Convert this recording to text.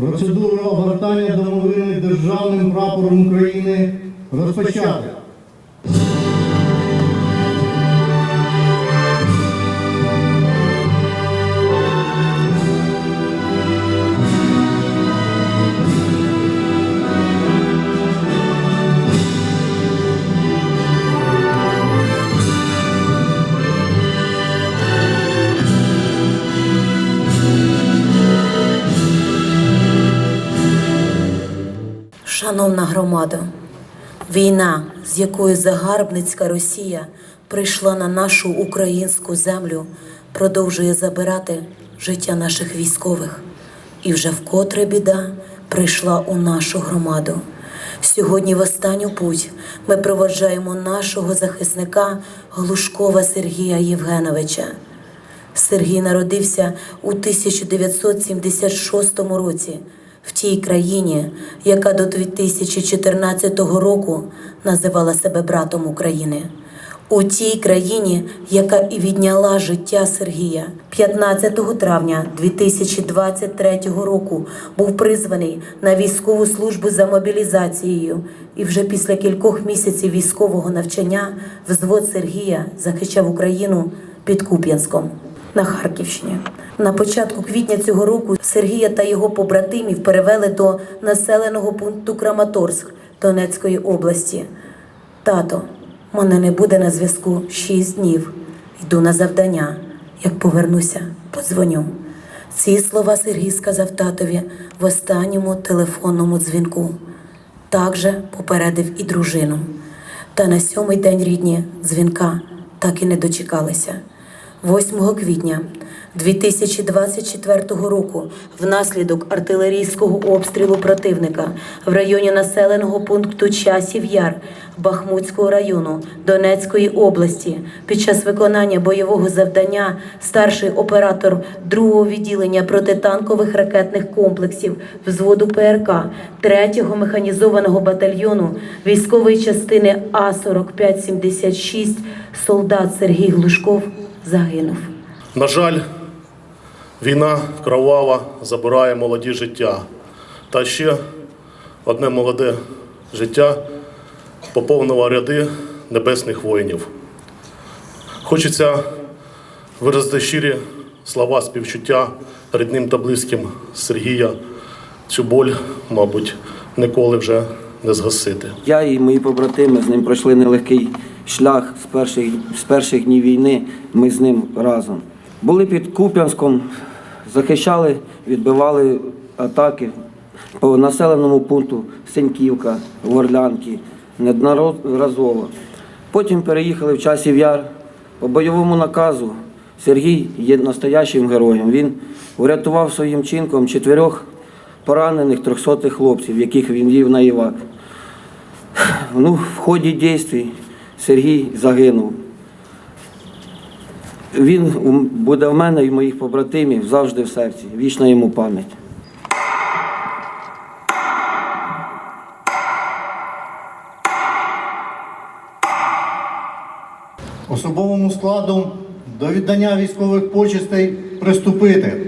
Процедуру обгортання домовини державним прапором України розпочати. Шановна громада, війна, з якою загарбницька Росія прийшла на нашу українську землю, продовжує забирати життя наших військових. І вже вкотре біда прийшла у нашу громаду. Сьогодні в останню путь ми проводжаємо нашого захисника Глушкова Сергія Євгеновича. Сергій народився у 1976 році в тій країні, яка до 2014 року називала себе братом України. У тій країні, яка і відняла життя Сергія, 15 травня 2023 року був призваний на військову службу за мобілізацією, і вже після кількох місяців військового навчання взвод Сергія захищав Україну під Куп'янськом на Харківщині. На початку квітня цього року Сергія та його побратимів перевели до населеного пункту Краматорськ Донецької області. Тато, мене не буде на зв'язку шість днів. Йду на завдання. Як повернуся, подзвоню. Ці слова Сергій сказав татові в останньому телефонному дзвінку. Також попередив і дружину. Та на сьомий день рідні дзвінка так і не дочекалися. 8 квітня 2024 року внаслідок артилерійського обстрілу противника в районі населеного пункту Часів Яр Бахмутського району Донецької області під час виконання бойового завдання старший оператор другого відділення протитанкових ракетних комплексів взводу ПРК 3-го механізованого батальйону військової частини А4576 солдат Сергій Глушков загинув. На жаль, війна кровава забирає молоді життя. Та ще одне молоде життя поповнило ряди небесних воїнів. Хочеться виразити щирі слова співчуття рідним та близьким Сергія. Цю боль, мабуть, ніколи вже не згасити. Я і мої побратими з ним пройшли нелегкий шлях з перших, з перших днів війни. Ми з ним разом. Були під Куп'янськом, захищали, відбивали атаки по населеному пункту Сеньківка, Горлянки, неодноразово. Потім переїхали в часів яр. По бойовому наказу Сергій є настоящим героєм. Він врятував своїм чинком чотирьох поранених трьохсотих хлопців, яких він вів на Івак. Ну, в ході дійствій Сергій загинув. Він буде в мене і в моїх побратимів завжди в серці. Вічна йому пам'ять. Особовому складу до віддання військових почестей приступити.